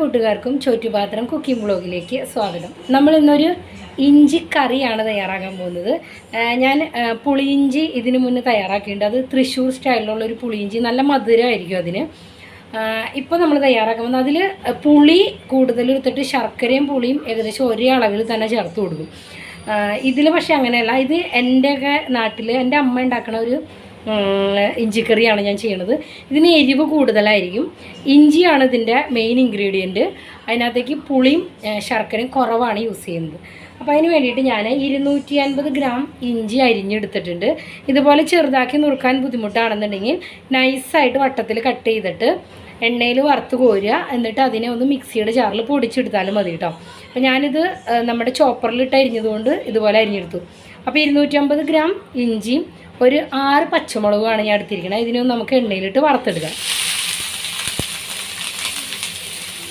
കൂട്ടുകാർക്കും ചോറ്റുപാത്രം കുക്കിംഗ് ബ്ലോഗിലേക്ക് സ്വാഗതം. നമ്മൾ ഇന്നൊരു ഇഞ്ചി കറിയാണ് തയ്യാറാക്കാൻ പോകുന്നത്. ഞാൻ പുളിയിഞ്ചി ഇതിന് മുന്നേ തയ്യാറാക്കിയിട്ടുണ്ട്. അത് തൃശ്ശൂർ സ്റ്റൈലിലുള്ള ഒരു പുളിയിഞ്ചി. നല്ല മധുരമായിരിക്കും അതിന്. ഇപ്പോൾ നമ്മൾ തയ്യാറാക്കാൻ പോകുന്നത് അതിൽ പുളി കൂടുതൽ എടുത്തിട്ട് ശർക്കരയും പുളിയും ഏകദേശം ഒരേ അളവിൽ തന്നെ ചേർത്ത് കൊടുക്കും. ഇതിൽ പക്ഷേ അങ്ങനെയല്ല. ഇത് എന്റെയൊക്കെ നാട്ടിൽ എന്റെ അമ്മ ഉണ്ടാക്കുന്ന ഒരു ഇഞ്ചിക്കറിയാണ് ഞാൻ ചെയ്യണത്. ഇതിന് എരിവ് കൂടുതലായിരിക്കും. ഇഞ്ചിയാണ് ഇതിന്റെ മെയിൻ ഇൻഗ്രീഡിയന്റ് അതിനകത്തേക്ക് പുളിയും ശർക്കരയും കുറവാണ് യൂസ് ചെയ്യുന്നത്. അപ്പോൾ അതിന് വേണ്ടിയിട്ട് ഞാൻ ഇരുന്നൂറ്റി അൻപത് ഗ്രാം ഇഞ്ചി അരിഞ്ഞെടുത്തിട്ടുണ്ട്. ഇതുപോലെ ചെറുതാക്കി നുറുക്കാൻ ബുദ്ധിമുട്ടാണെന്നുണ്ടെങ്കിൽ നൈസായിട്ട് വട്ടത്തിൽ കട്ട് ചെയ്തിട്ട് എണ്ണയിൽ വറുത്ത് കോരുക. എന്നിട്ട് അതിനെ ഒന്ന് മിക്സിയുടെ ജാറിൽ പൊടിച്ചെടുത്താലും മതി കേട്ടോ അപ്പോൾ ഞാനിത് നമ്മുടെ ചോപ്പറിലിട്ട് അരിഞ്ഞതുകൊണ്ട് ഇതുപോലെ അരിഞ്ഞെടുത്തു. അപ്പോൾ ഇരുന്നൂറ്റമ്പത് ഗ്രാം ഇഞ്ചിയും ഒരു ആറ് പച്ചമുളകുമാണ് ഞാൻ എടുത്തിരിക്കുന്നത് ഇതിനൊന്ന് നമുക്ക് എണ്ണയിലിട്ട് വറുത്തെടുക്കാം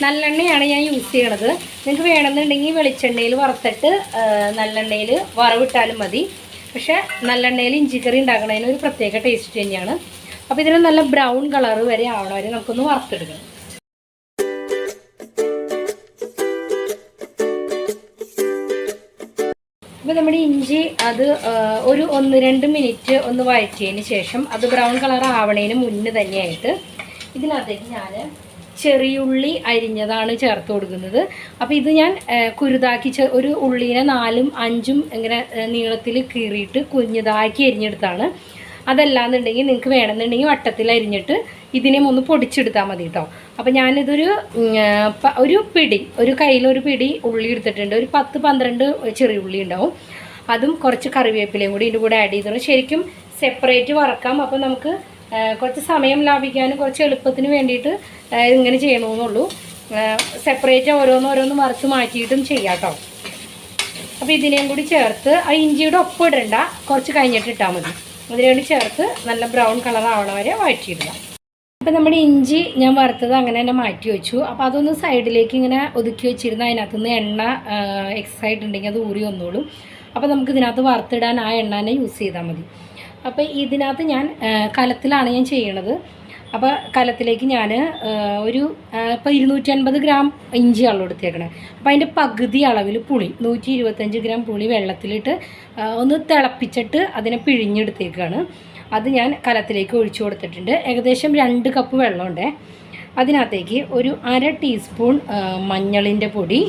നല്ലെണ്ണയാണ് ഞാൻ യൂസ് ചെയ്യണത്. നിങ്ങൾക്ക് വേണമെന്നുണ്ടെങ്കിൽ വെളിച്ചെണ്ണയിൽ വറുത്തിട്ട് നല്ലെണ്ണയിൽ വറവിട്ടാലും മതി. പക്ഷേ നല്ലെണ്ണയിൽ ഇഞ്ചിക്കറി ഉണ്ടാക്കുന്നതിന് ഒരു പ്രത്യേക ടേസ്റ്റ് തന്നെയാണ്. അപ്പോൾ ഇതിന് നല്ല ബ്രൗൺ കളർ വരെ ആവണ വരെ നമുക്കൊന്ന് വറുത്തെടുക്കണം അപ്പോൾ നമ്മുടെ ഇഞ്ചി അത് ഒരു ഒന്ന് രണ്ട് മിനിറ്റ് ഒന്ന് വഴറ്റിയതിന് ശേഷം അത് ബ്രൗൺ കളർ ആവണേന് മുന്നേ തന്നെയായിട്ട് ഇതിനകത്തേക്ക് ഞാൻ ചെറിയുള്ളി അരിഞ്ഞതാണ് ചേർത്ത് കൊടുക്കുന്നത്. അപ്പോൾ ഇത് ഞാൻ കുരുതാക്കി ഒരു ഉള്ളീനെ നാലും അഞ്ചും ഇങ്ങനെ നീളത്തിൽ കീറിയിട്ട് കുഞ്ഞതാക്കി അരിഞ്ഞെടുത്താണ്. അതല്ലാന്നുണ്ടെങ്കിൽ നിങ്ങൾക്ക് വേണമെന്നുണ്ടെങ്കിൽ വട്ടത്തിൽ അരിഞ്ഞിട്ട് ഇതിനെ ഒന്ന് പൊടിച്ചെടുത്താൽ മതി കേട്ടോ അപ്പോൾ ഞാനിതൊരു ഒരു പിടി ഒരു കയ്യിലൊരു പിടി ഉള്ളി എടുത്തിട്ടുണ്ട്. ഒരു പത്ത് പന്ത്രണ്ട് ചെറിയ ഉള്ളി ഉണ്ടാവും. അതും കുറച്ച് കറിവേപ്പിലയും കൂടി ഇതിന്റെ കൂടെ ആഡ് ചെയ്തിട്ടുണ്ട്. ശരിക്കും സെപ്പറേറ്റ് വറക്കാം. അപ്പോൾ നമുക്ക് കുറച്ച് സമയം ലാഭിക്കാനും കുറച്ച് എളുപ്പത്തിന് വേണ്ടിയിട്ട് ഇങ്ങനെ ചെയ്യണമെന്നുള്ളൂ സെപ്പറേറ്റ് ഓരോന്ന് ഓരോന്ന് വറുത്ത് മാറ്റിയിട്ടും ചെയ്യാം കേട്ടോ അപ്പോൾ ഇതിനെയും കൂടി ചേർത്ത് ആ ഇഞ്ചിയുടെ ഒപ്പം ഇടണ്ട. കുറച്ച് കഴിഞ്ഞിട്ട് ഇട്ടാൽ മതി. അതിനുവേണ്ടി ചേർത്ത് നല്ല ബ്രൗൺ കളർ ആവണ വരെ വഴറ്റിയിടുക. അപ്പോൾ നമ്മുടെ ഇഞ്ചി ഞാൻ വറുത്തത് അങ്ങനെ തന്നെ മാറ്റി വെച്ചു. അപ്പോൾ അതൊന്ന് സൈഡിലേക്ക് ഇങ്ങനെ ഒതുക്കി വെച്ചിരുന്ന അതിനകത്തുനിന്ന് എണ്ണ ആയിട്ടുണ്ടെങ്കിൽ അത് ഊറി വന്നോളും. അപ്പോൾ നമുക്ക് ഇതിനകത്ത് വറുത്തിടാൻ ആ എണ്ണ തന്നെ യൂസ് ചെയ്താൽ മതി. അപ്പോൾ ഇതിനകത്ത് ഞാൻ കലത്തിലാണ് ഞാൻ ചെയ്യണത്. അപ്പോൾ കലത്തിലേക്ക് ഞാൻ ഒരു ഇപ്പോൾ ഇരുന്നൂറ്റി അൻപത് ഗ്രാം ഇഞ്ചി ഇഞ്ചിയാണല്ലോ എടുത്തേക്കണേ. അപ്പോൾ അതിന്റെ പകുതി അളവിൽ പുളി നൂറ്റി ഇരുപത്തഞ്ച് ഗ്രാം പുളി വെള്ളത്തിലിട്ട് ഒന്ന് തിളപ്പിച്ചിട്ട് അതിനെ പിഴിഞ്ഞെടുത്തേക്കാണ്. അത് ഞാൻ കലത്തിലേക്ക് ഒഴിച്ചു കൊടുത്തിട്ടുണ്ട്. ഏകദേശം രണ്ട് കപ്പ് വെള്ളമുണ്ടേ. അതിനകത്തേക്ക് ഒരു അര ടീസ്പൂൺ മഞ്ഞളിന്റെ പൊടി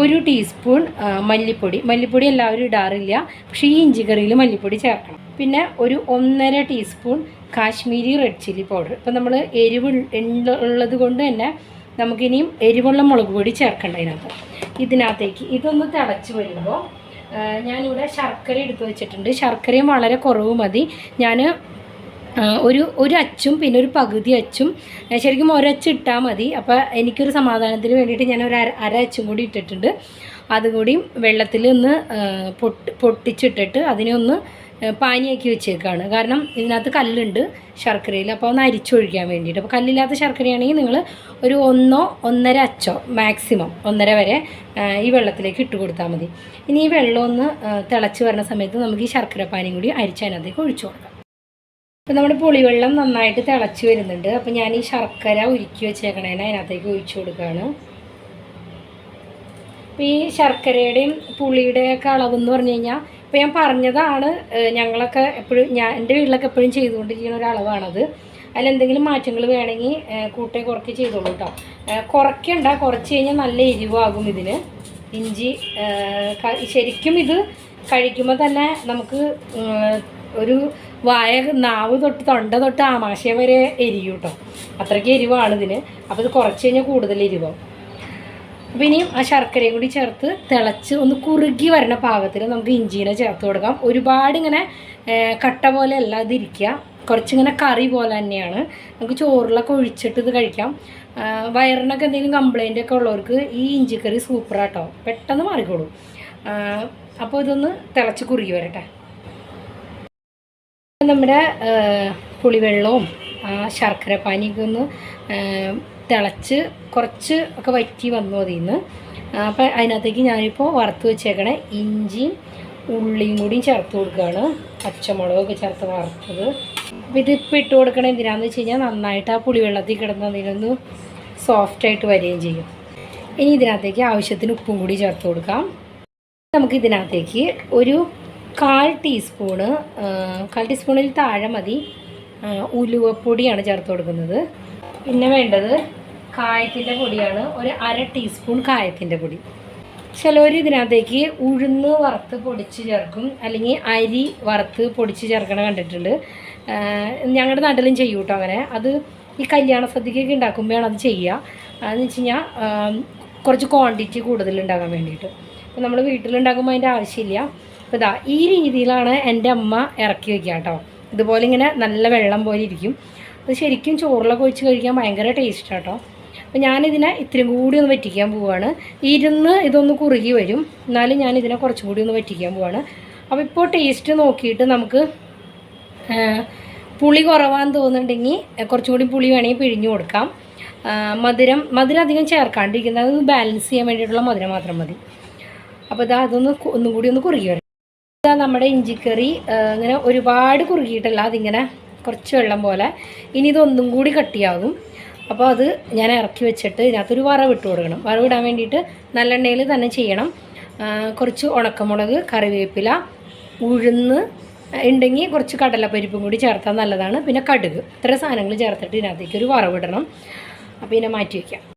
ഒരു ടീസ്പൂൺ മല്ലിപ്പൊടി. മല്ലിപ്പൊടി എല്ലാവരും ഇടാറില്ല പക്ഷേ ഈ ഇഞ്ചി കറിയിൽ മല്ലിപ്പൊടി ചേർക്കണം. പിന്നെ ഒരു ഒന്നര teaspoon Kashmiri red chilli powder. ഇപ്പം നമ്മൾ എരിവ് ഉള്ള- ഉള്ളത് കൊണ്ട് തന്നെ നമുക്കിനിയും എരിവുള്ള മുളക് പൊടി ചേർക്കേണ്ട ഇതിനകത്ത്. ഇതിനകത്തേക്ക് ഇതൊന്ന് തിളച്ച് വരുമ്പോൾ ഞാനിവിടെ ശർക്കര എടുത്ത് വെച്ചിട്ടുണ്ട്. ശർക്കരയും വളരെ കുറവ് മതി. ഞാൻ ഒരു ഒരു അച്ചും പിന്നെ ഒരു പകുതി അച്ചും ശരിക്കും ഒരച്ച് ഇട്ടാൽ മതി. അപ്പോൾ എനിക്കൊരു സമാധാനത്തിന് വേണ്ടിയിട്ട് ഞാൻ ഒരു അര അര അച്ചും കൂടി ഇട്ടിട്ടുണ്ട്. അതുകൂടി വെള്ളത്തിൽ ഒന്ന് പൊട്ടി പൊട്ടിച്ചിട്ടിട്ട് അതിനെ ഒന്ന് പാനിയാക്കി വെച്ചേക്കാണ്. കാരണം ഇതിനകത്ത് കല്ലുണ്ട് ശർക്കരയിൽ. അപ്പോൾ ഒന്ന് അരിച്ചൊഴിക്കാൻ വേണ്ടിയിട്ട്. അപ്പോൾ കല്ലില്ലാത്ത ശർക്കരയാണെങ്കിൽ നിങ്ങൾ ഒരു ഒന്നോ ഒന്നര അച്ചോ മാക്സിമം ഒന്നര വരെ ഈ വെള്ളത്തിലേക്ക് ഇട്ട് കൊടുത്താൽ മതി. ഇനി ഈ വെള്ളം ഒന്ന് തിളച്ച് വരുന്ന സമയത്ത് നമുക്ക് ഈ ശർക്കര പാനിയും കൂടി അരിച്ചതിനകത്തേക്ക് ഒഴിച്ചു കൊടുക്കാം. അപ്പോൾ നമ്മുടെ പുളിവെള്ളം നന്നായിട്ട് തിളച്ച് വരുന്നുണ്ട്. അപ്പോൾ ഞാൻ ഈ ശർക്കര ഉരുക്കി വെച്ചേക്കണേനെ അതിനകത്തേക്ക് ഒഴിച്ചു കൊടുക്കുകയാണ്. അപ്പോൾ ഈ ശർക്കരയുടെയും പുളിയുടെയൊക്കെ അളവെന്ന് പറഞ്ഞു കഴിഞ്ഞാൽ ഇപ്പോൾ ഞാൻ പറഞ്ഞതാണ് ഞങ്ങളൊക്കെ എപ്പോഴും ഞാൻ എന്റെ വീട്ടിലൊക്കെ എപ്പോഴും ചെയ്തുകൊണ്ടിരിക്കുന്ന ഒരു അളവാണത്. അതിലെന്തെങ്കിലും മാറ്റങ്ങൾ വേണമെങ്കിൽ കൂട്ടേ കുറയ്ക്ക് ചെയ്തോളൂ കേട്ടോ കുറയ്ക്കണ്ട കുറച്ച് കഴിഞ്ഞാൽ നല്ല എരിവാകും ഇതിന്. ഇഞ്ചി ശരിക്കും ഇത് കഴിക്കുമ്പോൾ തന്നെ നമുക്ക് ഒരു വായ നാവ് തൊട്ട് തൊണ്ട തൊട്ട് ആമാശയം വരെ എരിയൂട്ടോ അത്രയ്ക്ക് എരിവാണ് ഇതിന്. അപ്പോൾ ഇത് കുറച്ച് കഴിഞ്ഞാൽ കൂടുതൽ എരിവാകും. അപ്പോൾ ഇനിയും ആ ശർക്കരയും കൂടി ചേർത്ത് തിളച്ച് ഒന്ന് കുറുകി വരുന്ന പാകത്തിൽ നമുക്ക് ഇഞ്ചീനെ ചേർത്ത് കൊടുക്കാം. ഒരുപാട് ഇങ്ങനെ കട്ട പോലെ അല്ലാതെ ഇരിക്കുക കുറച്ചിങ്ങനെ കറി പോലെ തന്നെയാണ്. നമുക്ക് ചോറിലൊക്കെ ഒഴിച്ചിട്ട് ഇത് കഴിക്കാം. വയറിനൊക്കെ എന്തെങ്കിലും കംപ്ലൈന്റ് ഒക്കെ ഉള്ളവർക്ക് ഈ ഇഞ്ചിക്കറി സൂപ്പറാട്ടോ പെട്ടെന്ന് മാറിക്കോളൂ. അപ്പോൾ ഇതൊന്ന് തിളച്ച് കുറുകി വരട്ടെ. നമ്മുടെ പുളിവെള്ളവും ആ ശർക്കര പാനിയൊക്കെ ഒന്ന് തിളച്ച് കുറച്ച് ഒക്കെ വറ്റി വന്നു അതിൽ നിന്ന് അപ്പം അതിനകത്തേക്ക് ഞാനിപ്പോൾ വറുത്ത് വെച്ചേക്കണേ ഇഞ്ചിയും ഉള്ളിയും കൂടിയും ചേർത്ത് കൊടുക്കുകയാണ് പച്ചമുളകൊക്കെ ചേർത്ത് വറുത്തത്. അപ്പോൾ ഇതിപ്പോൾ ഇട്ട് കൊടുക്കണത് എന്തിനാണെന്ന് വെച്ച് കഴിഞ്ഞാൽ നന്നായിട്ട് ആ പുളിവെള്ളത്തിൽ കിടന്ന് അതിനൊന്ന് സോഫ്റ്റായിട്ട് വരികയും ചെയ്യും. ഇനി ഇതിനകത്തേക്ക് ആവശ്യത്തിന് ഉപ്പും കൂടി ചേർത്ത് കൊടുക്കാം. നമുക്ക് ഇതിനകത്തേക്ക് ഒരു കാൽ ടീസ്പൂണ് കാൽ ടീസ്പൂണിൽ താഴെ മതി. ഉലുവപ്പൊടിയാണ് ചേർത്ത് കൊടുക്കുന്നത്. പിന്നെ വേണ്ടത് കായത്തിന്റെ പൊടിയാണ് ഒരു അര ടീസ്പൂൺ കായത്തിന്റെ പൊടി. ചിലവർ ഇതിനകത്തേക്ക് ഉഴുന്ന് വറുത്ത് പൊടിച്ച് ചേർക്കും. അല്ലെങ്കിൽ അരി വറുത്ത് പൊടിച്ച് ചേർക്കണ കണ്ടിട്ടുണ്ട്. ഞങ്ങളുടെ നാട്ടിലും ചെയ്യും കേട്ടോ അങ്ങനെ. അത് ഈ കല്യാണ സദ്യക്കൊക്കെ ഉണ്ടാക്കുമ്പോഴാണ് അത് ചെയ്യുക. അതെന്ന് വെച്ച് കഴിഞ്ഞാൽ കുറച്ച് ക്വാണ്ടിറ്റി കൂടുതൽ ഉണ്ടാകാൻ വേണ്ടിയിട്ട്. അപ്പോൾ നമ്മൾ വീട്ടിലുണ്ടാക്കുമ്പോൾ അതിന്റെ ആവശ്യമില്ല. അപ്പോൾ ഇതാ ഈ രീതിയിലാണ് എന്റെ അമ്മ ഇറക്കി വയ്ക്കുക കേട്ടോ. ഇതുപോലെ ഇങ്ങനെ നല്ല വെള്ളം പോലെ ഇരിക്കും. അത് ശരിക്കും ചോറിലൊക്കെ ഒഴിച്ച് കഴിക്കാൻ ഭയങ്കര ടേസ്റ്റ് കേട്ടോ. അപ്പോൾ ഞാനിതിനെ ഇത്രയും കൂടി ഒന്ന് വറ്റിക്കാൻ പോവുകയാണ് ഇരുന്ന് ഇതൊന്ന് കുറുകി വരും. എന്നാലും ഞാനിതിനെ കുറച്ചും കൂടി ഒന്ന് വറ്റിക്കാൻ പോവുകയാണ് അപ്പോൾ ഇപ്പോൾ ടേസ്റ്റ് നോക്കിയിട്ട് നമുക്ക് പുളി കുറവാന്ന് തോന്നുന്നുണ്ടെങ്കിൽ കുറച്ചും കൂടി പുളി വേണമെങ്കിൽ പിഴിഞ്ഞു കൊടുക്കാം. മധുരം മധുരം അധികം ചേർക്കാണ്ടിരിക്കുന്നത് അത് ബാലൻസ് ചെയ്യാൻ വേണ്ടിയിട്ടുള്ള മധുരം മാത്രം മതി. അപ്പോൾ ഇതാ അതൊന്ന് ഒന്നും കൂടി ഒന്ന് കുറുകി വരും. ഇതാ നമ്മുടെ ഇഞ്ചിക്കറി ഇങ്ങനെ ഒരുപാട് കുറുകിയിട്ടല്ല അതിങ്ങനെ കുറച്ച് വെള്ളം പോലെ. ഇനി ഇതൊന്നും കൂടി കട്ടിയാകും. അപ്പോൾ അത് ഞാൻ ഇറക്കി വെച്ചിട്ട് ഇതിനകത്തൊരു ഇട്ട് കൊടുക്കണം. വറവിടാൻ വേണ്ടിയിട്ട് നല്ലെണ്ണയിൽ തന്നെ ചെയ്യണം. കുറച്ച് ഉണക്കമുളക് കറിവേപ്പില ഉഴുന്ന് ഉണ്ടെങ്കിൽ കുറച്ച് കടലപ്പരിപ്പും കൂടി ചേർത്താൽ നല്ലതാണ്. പിന്നെ കടുക്. ഇത്ര സാധനങ്ങൾ ചേർത്തിട്ട് ഇതിനകത്തേക്ക് ഒരു വറവിടണം അപ്പോൾ ഇതിനെ മാറ്റി വയ്ക്കാം